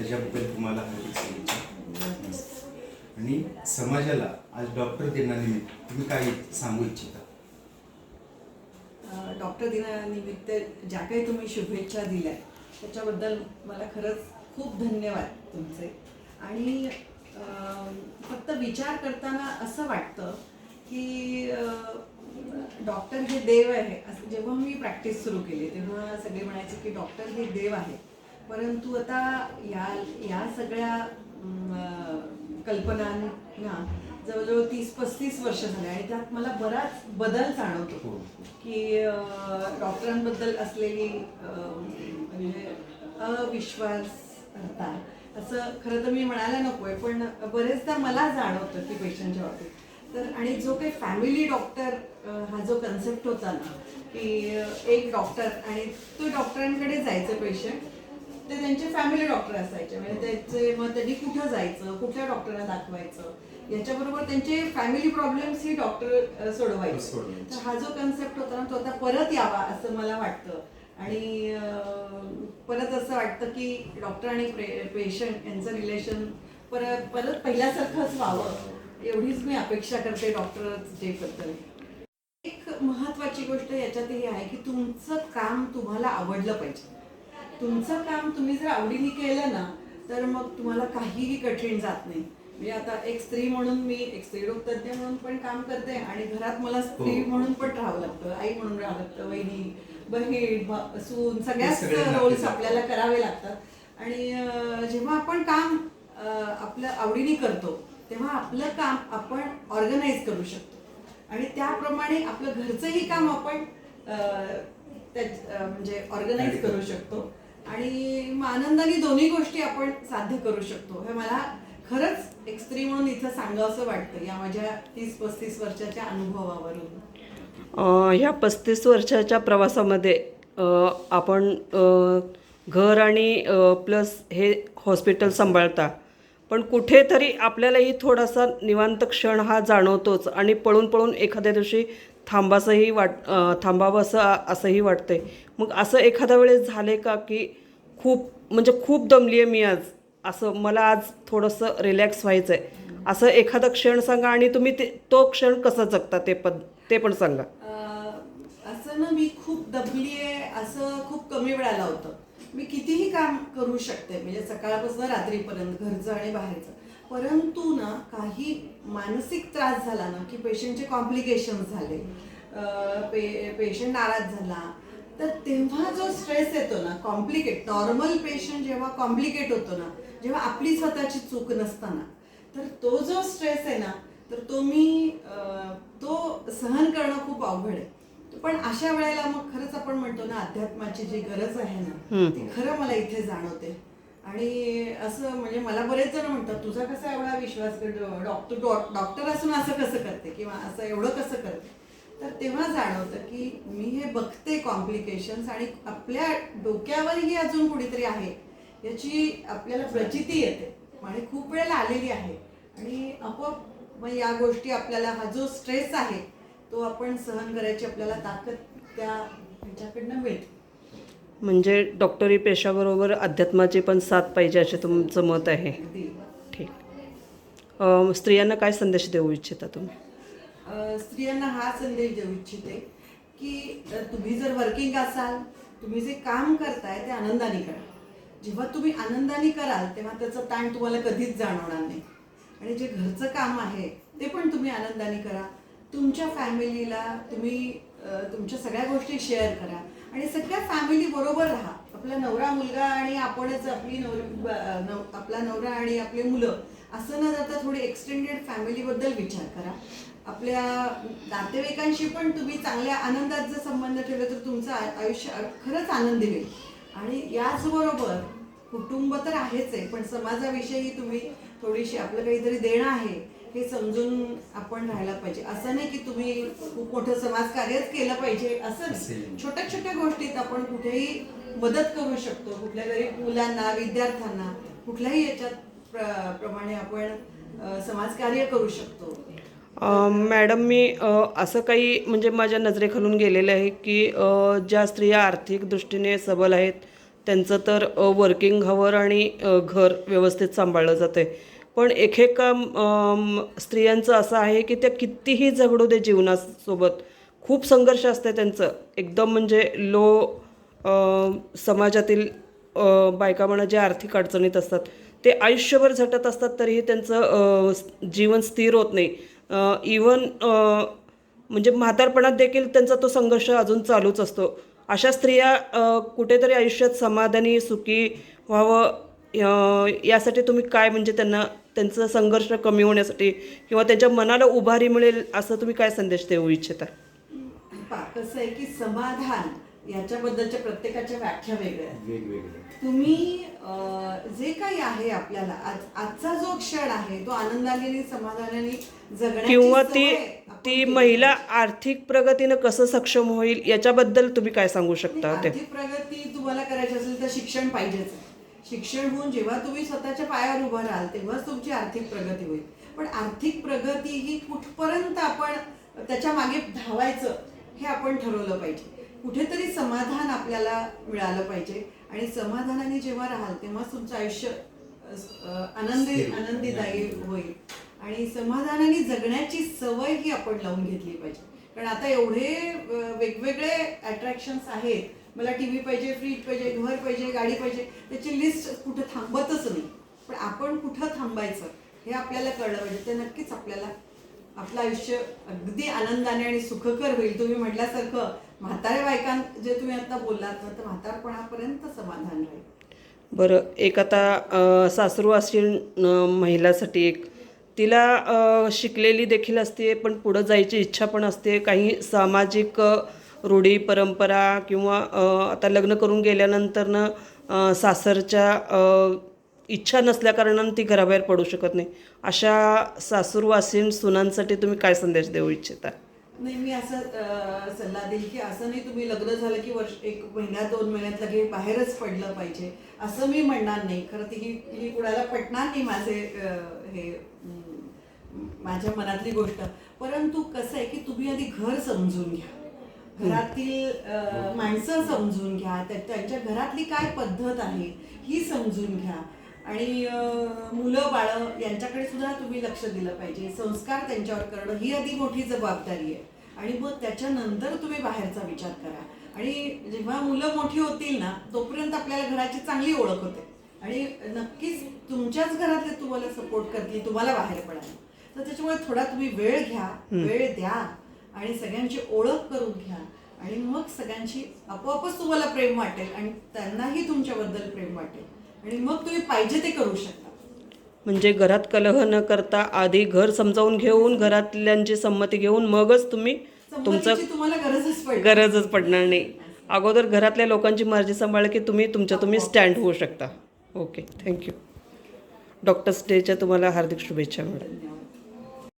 त्याच्याबद्दल तुम्हाला हार्दिक शुभेच्छा आणि समाजाला आज डॉक्टर दिनानिमित्त तुम्ही काय सांगू इच्छिता? डॉक्टर दिनानिमित्त ज्या काही तुम्ही शुभेच्छा दिल्या त्याच्याबद्दल मला खरंच खूप धन्यवाद तुमचे. आणि फक्त विचार करताना असं वाटतं की डॉक्टर हे देव आहे. असं जेव्हा मी प्रॅक्टिस सुरू केली तेव्हा सगळे म्हणायचे की डॉक्टर हे देव आहे. परंतु आता या या सगळ्या कल्पनांना जवळजवळ तीस पस्तीस वर्ष झाले आणि त्यात मला बराच बदल जाणवतो हो. की डॉक्टरांबद्दल असलेली म्हणजे अविश्वास असं खरं तर मी म्हणायला नकोय पण बरेचदा मला जाणवतं की पेशंटच्या बाबतीत. तर आणि जो काही फॅमिली डॉक्टर हा जो कन्सेप्ट होता ना की एक डॉक्टर आणि तो डॉक्टरांकडे जायचं पेशंट ते त्यांचे फॅमिली डॉक्टर असायचे. म्हणजे त्याचे मग त्यांनी कुठं जायचं कुठल्या डॉक्टरला दाखवायचं याच्याबरोबर त्यांचे फॅमिली प्रॉब्लेम्स ही डॉक्टर सोडवायचे. तर हा जो कन्सेप्ट होता ना तो आता परत यावा असं मला वाटतं. आणि परत असं वाटतं की डॉक्टर आणि पेशंट यांचं रिलेशन परत परत पहिल्यासारखंच व्हावं. एवढीच मी अपेक्षा करते डॉक्टर जे बद्दल एक महत्वाची गोष्ट याच्यात ही आहे की तुमचं काम तुम्हाला आवडलं पाहिजे. तुमचं काम तुम्ही जर आवडीने केलं ना तर मग तुम्हाला काहीही कठीण जात नाही. म्हणजे आता एक स्त्री म्हणून मी एक स्त्रीरोग तज्ज्ञ म्हणून पण काम करते आणि घरात मला स्त्री हो. म्हणून पण राहावं लागतं आई म्हणून राहावं लागतं वहिनी बहीण सून सगळ्याच रोल्स. आपल्याला करावे लागतात. आणि जेव्हा आपण काम आपलं आवडीने करतो तेव्हा आपलं काम आपण ऑर्गनाईज करू शकतो. आणि त्याप्रमाणे आपलं घरचंही काम आपण म्हणजे ऑर्गनाईज करू शकतो. आणि मग आनंदाने दोन्ही गोष्टी आपण साध्य करू शकतो. हे मला खरंच एक स्त्री म्हणून इथं सांगावंसं वाटतं या माझ्या तीस पस्तीस वर्षाच्या अनुभवावरून. ह्या पस्तीस वर्षाच्या प्रवासामध्ये आपण घर आणि प्लस हे हॉस्पिटल सांभाळता. पण कुठेतरी आपल्यालाही थोडासा निवांत क्षण हा जाणवतोच आणि पळून पळून एखाद्या दिवशी थांबासंही वाट थांबावं असं असंही वाटतंय. मग असं एखाद्या वेळेस झाले का की खूप म्हणजे खूप दमली आहे मी आज. असं मला आज थोडंसं रिलॅक्स व्हायचं आहे असं एखादा क्षण सांगा आणि तुम्ही ते तो क्षण कसा जगता ते पण ते पण सांगा. अं, असं ना मी खूप दबली आहे असं खूप कमी वेळाला होतं. मी कितीही काम करू शकते म्हणजे सकाळपासून रात्रीपर्यंत घरचं आणि बाहेरचं. परंतु ना काही मानसिक त्रास झाला ना की पेशंटचे कॉम्प्लिकेशन झाले. पे पेशंट नाराज झाला. तर तेव्हा जो स्ट्रेस येतो ना कॉम्प्लिकेट नॉर्मल पेशंट जेव्हा कॉम्प्लिकेट होतो ना जेव्हा आपली स्वतःची चूक नसताना तर तो जो स्ट्रेस आहे ना तर तो मी तो सहन करणं खूप अवघड आहे. पण अशा वेळेला मग खरंच आपण म्हणतो ना अध्यात्माची जी गरज आहे ना ती खरं मला इथे जाणवते. आणि असं म्हणजे मला बरेच जण म्हणतात तुझा कसा एवढा विश्वास डॉक्टर डॉक्टर असून असं कसं करते? किंवा असं एवढं कसं करते? तर तेव्हा जाणवतं की मी हे बघते कॉम्प्लिकेशन्स आणि आपल्या डोक्यावरही अजून कुणीतरी आहे. याची आपल्याला प्रचिती येते. आणि खूप वेळेला आलेली आहे. आणि आपोआप मग या गोष्टी आपल्याला हा जो स्ट्रेस आहे तो आपण सहन करायची आपल्याला ताकद त्या ह्याच्याकडनं मिळते. म्हणजे डॉक्टरी पेशाबरोबर अध्यात्माची पण साथ पाहिजे असे तुमचं मत आहे. ठीक. स्त्रियांना काय संदेश देऊ इच्छिता तुम्ही? स्त्रियांना हा संदेश देऊ इच्छिते की तुम्ही जर वर्किंग असाल तुम्ही जे काम करताय ते आनंदाने करा. जेव्हा तुम्ही आनंदाने कराल तेव्हा त्याचा ताण तुम्हाला कधीच जाणवणार नाही. आणि जे घरचं काम आहे ते पण तुम्ही आनंदाने करा. तुमच्या फॅमिलीला तुम्ही तुमच्या सगळ्या गोष्टी शेअर करा. आणि सगळ्या फॅमिली बरोबर राहा. आपला नवरा मुलगा आणि आपणच आपली नवर आपला नवरा आणि आपले मुलं असं न जाता थोडी एक्सटेंडेड फॅमिलीबद्दल विचार करा. आपल्या नातेवाईकांशी पण तुम्ही चांगल्या आनंदात जर संबंध ठेवले तर तुमचं आयुष्य खरंच आनंदी होईल. आणि याचबरोबर कुटुंब तर आहेच आहे पण समाजाविषयी तुम्ही थोडीशी आपलं काहीतरी देणं आहे हे समजून आपण राहायला पाहिजे. असं नाही की तुम्ही खूप मोठं समाजकार्यच केलं पाहिजे असं. छोट्या छोट्या गोष्टीत आपण कुठेही मदत करू शकतो कुठल्या गरीब मुलांना विद्यार्थ्यांना कुठल्याही याच्यात प्र- प्रमाणे आपण समाजकार्य करू शकतो. मॅडम मी असं काही म्हणजे माझ्या नजरेखालून गेलेलं आहे की ज्या स्त्रिया आर्थिक दृष्टीने सबल आहेत त्यांचं तर वर्किंग हवर आणि घर व्यवस्थित सांभाळलं जातं पण एकेका स्त्रियांचं असं आहे की त्या कितीही झगडू दे जीवनासोबत खूप संघर्ष असते त्यांचं. एकदम म्हणजे लो समाजातील बायका म्हणा जे आर्थिक अडचणीत असतात ते आयुष्यभर झटत असतात तरीही त्यांचं जीवन स्थिर होत नाही. इवन म्हणजे म्हातारपणात देखील त्यांचा तो संघर्ष अजून चालूच असतो. अशा स्त्रिया कुठेतरी आयुष्यात समाधानी सुखी व्हावं यासाठी तुम्ही काय म्हणजे त्यांना त्यांचा संघर्ष कमी होण्यासाठी किंवा त्यांच्या मनाला उभारी मिळेल असं तुम्ही काय संदेश देऊ इच्छिता? कसं आहे की समाधान याच्याबद्दलच्या प्रत्येकाच्या व्याख्या वेगळ्या वेगवेगळे तुम्ही अं, जे काही आहे आपल्याला आज आजचा जो क्षण आहे तो आनंदाने आणि समाधानाने जगण्याची किंवा सवय ती आपण ती केली महिला आर्थिक प्रगतीनं कसं सक्षम होईल याच्याबद्दल तुम्ही काय सांगू शकता ते? आर्थिक प्रगती तुम्हाला करायची असेल तर शिक्षण पाहिजेच. शिक्षण होऊन जेव्हा तुम्ही स्वतःच्या पायावर उभं राहाल तेव्हाच तुमची आर्थिक प्रगती होईल. पण आर्थिक प्रगती ही कुठपर्यंत आपण त्याच्यामागे धावायचं हे आपण ठरवलं पाहिजे. कुठेतरी समाधान आपल्याला मिळालं पाहिजे. आणि समाधानाने जेव्हा राहाल तेव्हा तुमचं आयुष्य आनंदी. आनंदीदायी होईल. आणि समाधानाने जगण्याची सवय ही आपण लावून घेतली पाहिजे. कारण आता एवढे वेगवेगळे अट्रॅक्शन्स आहेत. मला टी व्ही पाहिजे फ्रीज पाहिजे घर पाहिजे गाडी पाहिजे त्याची लिस्ट कुठं थांबतच नाही. पण आपण कुठं थांबायचं हे आपल्याला कळलं पाहिजे. ते नक्कीच आपल्याला आपलं आयुष्य अगदी आनंदाने आणि सुखकर होईल. तुम्ही म्हटल्यासारखं म्हातारे बायकां जे तुम्ही आता बोललात ना तर म्हातारपणापर्यंत समाधान राहील. बरं एक आता सासरू असेल महिलासाठी एक. तिला शिकलेली देखील असते पण पुढं जायची इच्छा पण असते. काही सामाजिक रूढी परंपरा किंवा आता लग्न करून गेल्यानंतरनं सासरच्या इच्छा नसल्याकारणानं ती घराबाहेर पडू शकत नाही. अशा सासूरवासीन सुनांसाठी तुम्ही काय संदेश देऊ इच्छिता? नाही मी असं सल्ला देईल की असं नाही तुम्ही लग्न झालं की वर्ष एक महिन्यात दोन महिन्यात लगे बाहेरच पडलं पाहिजे. असं मी म्हणणार नाही. खरं ती ही ही कुणाला पटणार नाही माझे हे माझ्या मनातली गोष्ट. परंतु कसं आहे की तुम्ही आधी घर समजून घ्या. घरातील माणसं समजून घ्या. त्यांच्या घरातली काय पद्धत आहे ही समजून घ्या. आणि मुलं बाळं यांच्याकडे सुद्धा तुम्ही लक्ष दिलं पाहिजे. संस्कार त्यांच्यावर करणं ही आधी मोठी जबाबदारी आहे. आणि मग त्याच्यानंतर तुम्ही बाहेरचा विचार करा. आणि जेव्हा मुलं मोठी होतील ना तोपर्यंत आपल्याला घराची चांगली ओळख होते. आणि नक्कीच तुमच्याच घरातले तुम्हाला सपोर्ट करतील तुम्हाला बाहेर पडायला. तर त्याच्यामुळे थोडा तुम्ही वेळ घ्या वेळ द्या आणि सगळ्यांची ओळख करून घ्या. आणि मग सगळ्यांची आपोआपच तुम्हाला प्रेम वाटेल आणि त्यांनाही तुमच्याबद्दल प्रेम वाटेल. आणि मग तुम्ही पाहिजे ते करू शकता. म्हणजे घरात कलह न करता आधी घर समजावून घेऊन घरातल्यांची संमती घेऊन मगच तुम्ही तुमचं तुम्हाला गरजच गरजच पडणार नाही. अगोदर घरातल्या लोकांची मर्जी सांभाळ की तुम्ही तुमच्या तुम्ही स्टँड होऊ शकता. Okay thank you. डॉक्टर्स डेच्या तुम्हाला हार्दिक शुभेच्छा मॅडम.